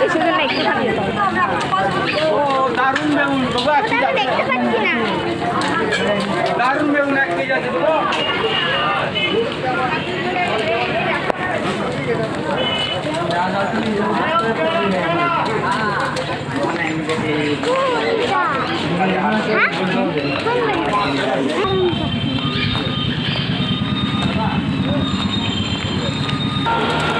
বেশি দূর না একটুখানি যেতে হবে। ও দারুণ বেগুন বাবা ওটা আমি দেখতে পাচ্ছি না দারুণ বেগুন এক কেজি আছে তো কোনটা হ্যাঁ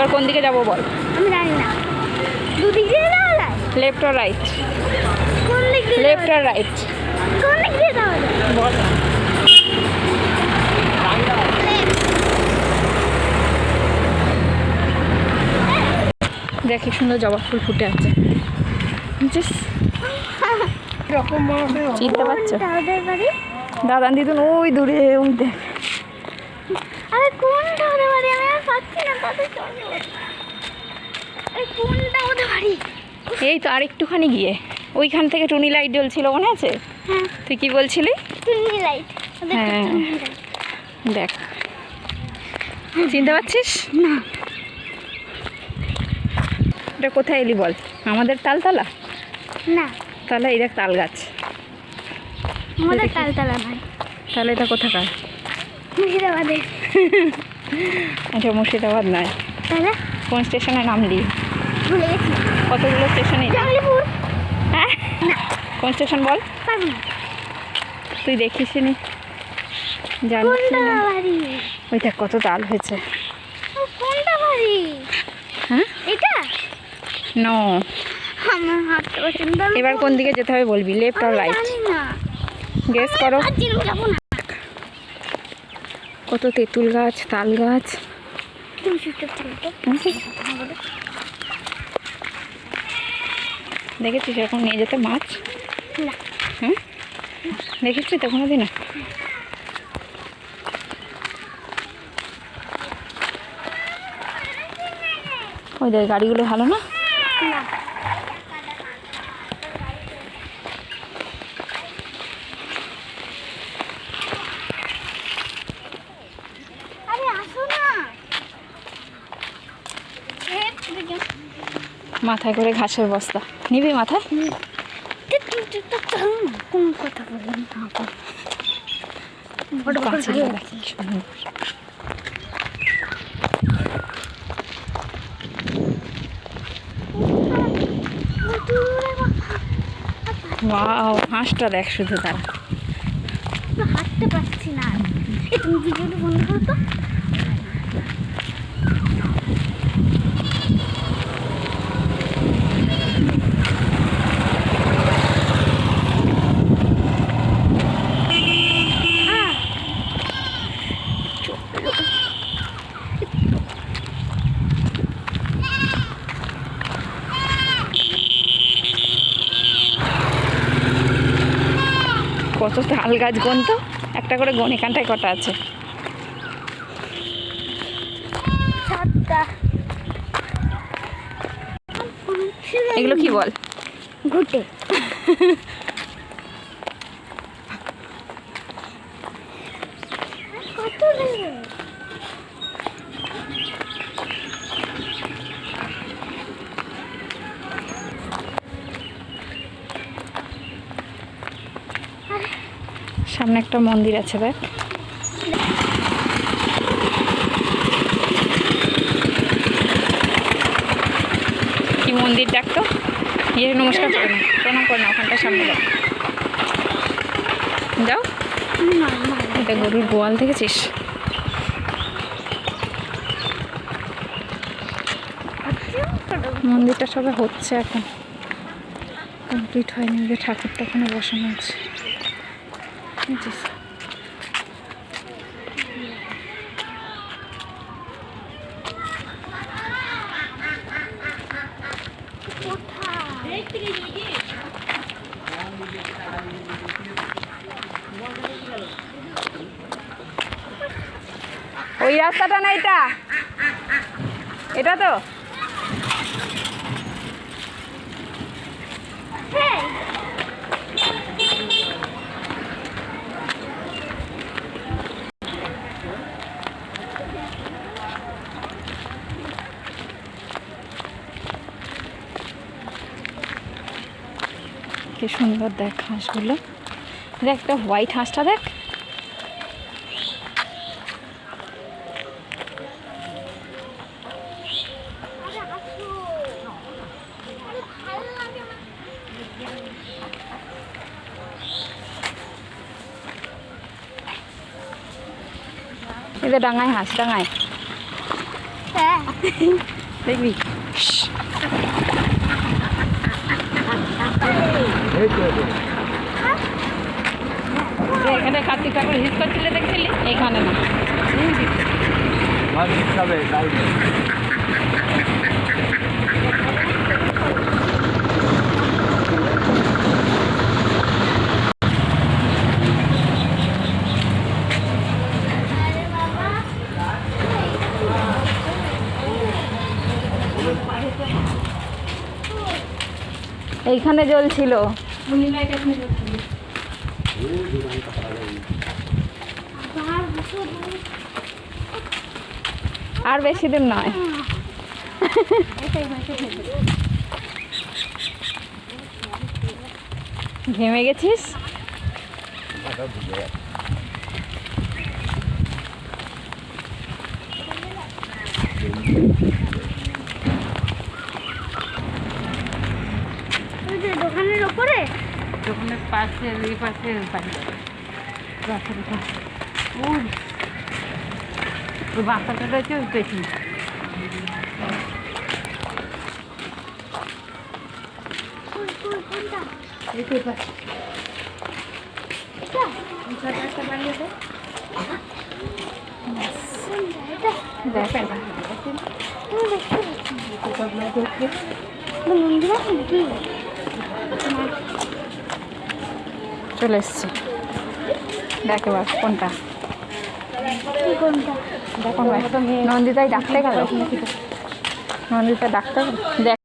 এবার কোন দিকে যাব বল? আমি জানি না। দুদিক লেফট আর রাইট কোন দিক লেফট আর রাইট কোন দিক বল। দেখ সুন্দর জবা ফুল ফুটে আছে। চিনতে পারছ? দাদান দিদুন ওই দূরে ওই দেখ। আরে কোনটা ওদের বাড়ি? আর পাচ্ছি না তাদের চলো। এই কোনটা ওদের বাড়ি। এই তো আর একটুখানি গিয়ে। ওইখান থেকে টুনি লাইট জ্বলছিল মনে আছে? হ্যাঁ। তুই কি বলছিলি? টুনি লাইট হ্যাঁ। দেখ। চিনতে পারছিস? না। এটা কোথায় এলি বল? আমাদের তালতলা? না। তাহলে এই দেখ তাল গাছ। আমাদের তালতলা নয়। তাহলে এটা কোথাকার? মুর্শিদাবাদে। এটা মুর্শিদাবাদ নয়। কোন স্টেশনে নামলি কতগুলো স্টেশনে হ্যাঁ? কোন স্টেশন বল? তুই দেখিস নি। জানিস কোনটা ওই দেখ কত তাল হয়েছে। হ্যাঁ? এটা? নো। এবার কোন দিকে যেতে হবে বলবি লেফট আর রাইট গেস করো কত তেঁতুল গাছ তাল গাছ? দেখেছিস এরকম নিয়ে যেতে মাছ? হ্যাঁ দেখেছি তো কোনো দিন ওই দেখ গাড়িগুলো ভালো না না আরে আসো না এ, দেখো। মাথায় করে ঘাসের বস্তা। নিবি মাথায়? কথা। ওয়াও হাঁসটা দেখ শুধু তার। হাঁটতে পারছি না। তুমি ভিডিওটা বন্ধ করো তো? কত তাল গাছ গন তো একটা করে গন এখানটায় কটা আছে? এগুলো কি বল? ঘুটে। সামনে একটা মন্দির আছে, দেখ। কি মন্দির ডাকতো গিয়ে নমস্কার করে না প্রণাম করে না ওখানটা সামনে যাও যাও এটা গরুর গোয়াল দেখেছিস? মন্দিরটা সবে হচ্ছে এখন। কমপ্লিট হয়নি যে ঠাকুরটা ওখানে বসানো আছে? ওই রাস্তাটা না এটা? এটা তো? হ্যাঁ। কি সুন্দর দেখ হাঁসগুলো। দেখ একটা হোয়াইট হাঁসটা দেখ। যে ডাঙায় হাঁস ডাঙায় হ্যাঁ দেখবি এখানে কার্তিক ঠাকুর হিস করছিলে দেখছিলি এখানে না এইখানে জ্বলছিল। ছিল আর বেশি দিন নয়। ঘেমে গেছিস ওই যে দোকানের ওপরে দোকানের পাশে এই পাশে। বাড়ি রাস্তার ওই ওই বাচ্চাটা রয়েছে ওই পেছনে কই কই কোনটা এই তো পাশে এটা একটা বাড়ি আছে কোনটা এটা দেখেন তুমি দেখতে পাচ্ছি মন্দির আছে নাকি চলে এসছি। দেখ এবার কোনটা? দেখো নন্দিতাই ডাকতে গেল? নন্দিতা ডাক্তার দেখ।